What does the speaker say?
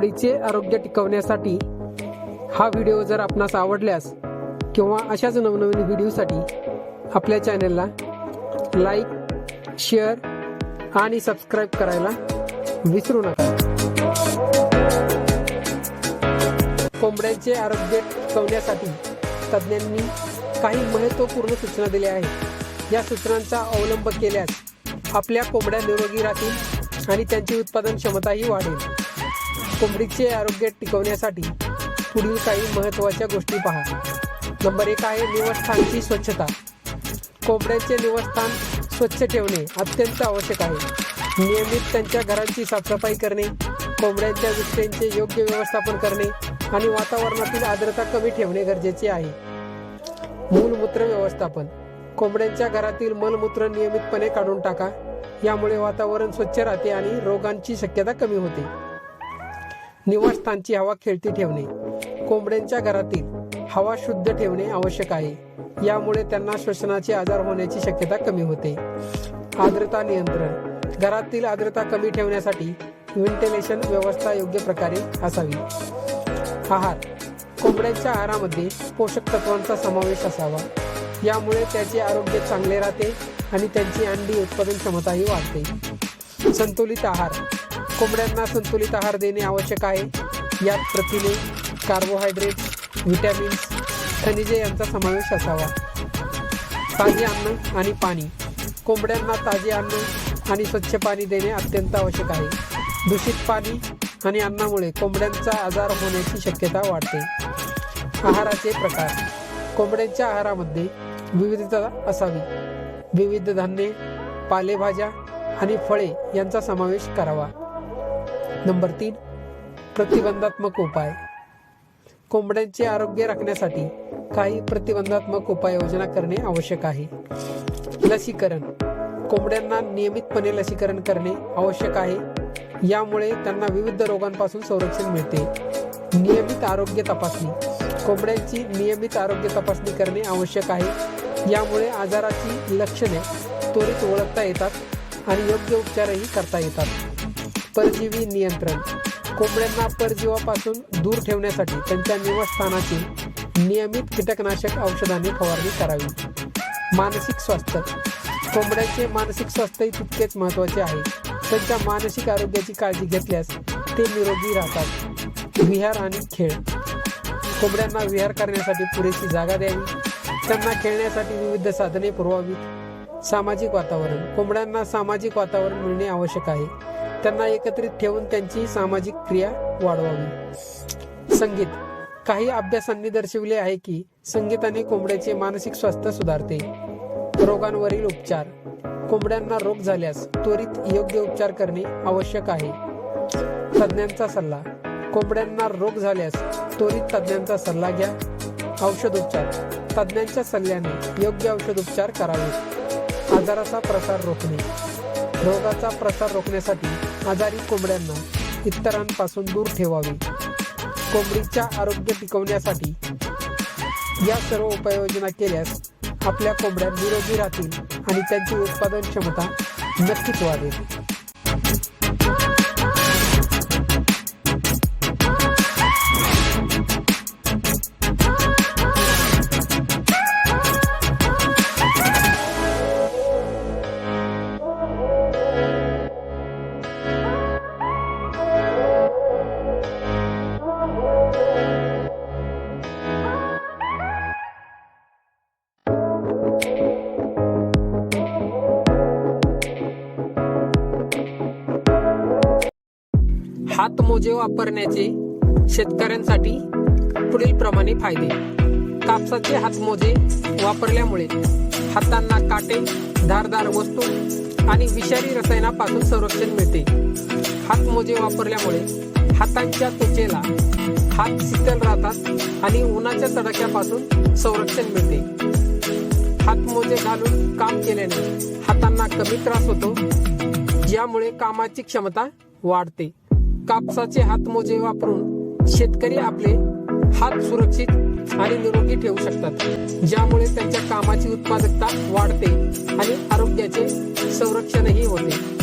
कोंबडीचे आरोग्य टिकवण्यासाठी हा व्हिडिओ जर आपणास आवडल्यास किंवा अशाच नवनवीन व्हिडिओसाठी आपल्या चॅनलला लाईक शेअर आणि सबस्क्राईब करायला विसरू नका. कोंबड्यांचे आरोग्य टिकवण्यासाठी तज्ज्ञांनी काही महत्त्वपूर्ण सूचना दिल्या आहेत. या सूचनांचा अवलंब केल्यास आपल्या कोंबड्या निरोगी राहतील आणि त्यांची उत्पादन क्षमताही वाढेल. कोंबडीचे आरोग्य टिकवण्यासाठी पुढील काही महत्त्वाच्या गोष्टी पहा. नंबर एक आहे निवासस्थानची स्वच्छता. कोंबड्यांचे निवासस्थान स्वच्छ ठेवणे अत्यंत आवश्यक आहे. नियमित त्यांच्या घरांची साफसफाई करणे कोंबड्यांच्या विष्ठेंचे योग्य व्यवस्थापन करणे आणि वातावरणातील आर्द्रता कमी ठेवणे गरजेचे आहे. मूलमूत्र व्यवस्थापन. कोंबड्यांच्या घरातील मलमूत्र नियमितपणे काढून टाका. यामुळे वातावरण स्वच्छ राहते आणि रोगांची शक्यता कमी होते. निवासस्थानची हवा खेळती ठेवणे. कोंबड्यांच्या घरातील हवा शुद्ध ठेवणे आवश्यक आहे. यामुळे त्यांना श्वसनाचे आजार होण्याची शक्यता कमी होते. आर्द्रता नियंत्रण. घरातील आर्द्रता कमी ठेवण्यासाठी व्हेंटिलेशन व्यवस्था योग्य प्रकारे असावी. आहार. कोंबड्यांच्या आहारामध्ये पोषक तत्वांचा समावेश असावा. यामुळे त्याचे आरोग्य चांगले राहते आणि त्यांची अंडी उत्पादन क्षमताही वाढते. संतुलित आहार. कोंबड्यांना संतुलित आहार देणे आवश्यक आहे. यात प्रथिने कार्बोहायड्रेट व्हिटॅमिन्स खनिजे यांचा समावेश असावा. ताजे अन्न आणि पाणी. कोंबड्यांना ताजे अन्न आणि स्वच्छ पाणी देणे अत्यंत आवश्यक आहे. दूषित पाणी आणि अन्नामुळे कोंबड्यांचा आजार होण्याची शक्यता वाढते. आहाराचे प्रकार. कोंबड्यांच्या आहारामध्ये विविधता असावी. विविध धान्ये पालेभाज्या आणि फळे यांचा समावेश करावा. नंबर तीन प्रतिबंधात्मक उपाय. कोंबड्यांचे आरोग्य राखण्यासाठी काही प्रतिबंधात्मक उपाययोजना करणे आवश्यक आहे. लसीकरण. कोंबड्यांना नियमितपणे लसीकरण करणे आवश्यक आहे. यामुळे त्यांना विविध रोगांपासून संरक्षण मिळते. नियमित आरोग्य तपासणी. कोंबड्यांची नियमित आरोग्य तपासणी करणे आवश्यक आहे. यामुळे आजाराची लक्षणे त्वरित ओळखता येतात आणि योग्य उपचारही करता येतात. परजीवी नियंत्रण. कोंबड्यांना परजीवापासून दूर ठेवण्यासाठी त्यांच्या निवासस्थानाची नियमित कीटकनाशक औषधाने फवारणी करावी. मानसिक स्वास्थ्य. कोंबड्यांचे मानसिक स्वास्थ्यही तितकेच महत्त्वाचे आहे. त्यांच्या मानसिक आरोग्याची काळजी घेतल्यास ते निरोगी राहतात. विहार आणि खेळ. कोंबड्यांना विहार करण्यासाठी पुरेशी जागा द्यावी. त्यांना खेळण्यासाठी विविध साधने पुरवावीत. सामाजिक वातावरण. कोंबड्यांना सामाजिक वातावरण मिळणे आवश्यक आहे. त्यांना एकत्रित ठेवून त्यांची सामाजिक क्रिया वाढवावी. संगीत. काही अभ्यासांनी दर्शविले आहे की संगीताने कोंबड्याचे मानसिक स्वास्थ्य सुधारते. रोगांवरील उपचार. कोंबड्यांना रोग झाल्यास त्वरित योग्य उपचार करणे आवश्यक आहे. तज्ज्ञांचा सल्ला. कोंबड्यांना रोग झाल्यास त्वरित तज्ज्ञांचा सल्ला घ्या. औषधोपचार तज्ज्ञांच्या सल्ल्याने योग्य औषधोपचार करावे आजाराचा प्रसार रोखणे. रोगाचा प्रसार रोखण्यासाठी आजारी कोंबड्यांना इतरांपासून दूर ठेवावे. कोंबडीच्या आरोग्य टिकवण्यासाठी या सर्व उपाययोजना केल्यास आपल्या कोंबड्या निरोगी राहतील आणि त्यांची उत्पादन क्षमता नक्कीच वाढेल. हातमोजे वापरण्याचे शेतकऱ्यांसाठी पुढील प्रमाणे फायदे. कापसाचे हातमोजे वापरल्यामुळे हातांना काटे धारदार वस्तू आणि विषारी रसायनापासून संरक्षण मिळते. हातमोजे वापरल्यामुळे हातांच्या त्वचेला हात शीतल राहतात आणि उन्हाच्या तडाख्यापासून संरक्षण मिळते. हातमोजे घालून काम केल्याने हातांना कमी त्रास होतो ज्यामुळे कामाची क्षमता वाढते. कापसाचे हातमोजे वापरून शेतकरी आपले हात सुरक्षित आणि निरोगी ठेवू शकतात. ज्यामुळे त्यांच्या कामाची उत्पादकता वाढते आणि आरोग्याचे संरक्षणही होते.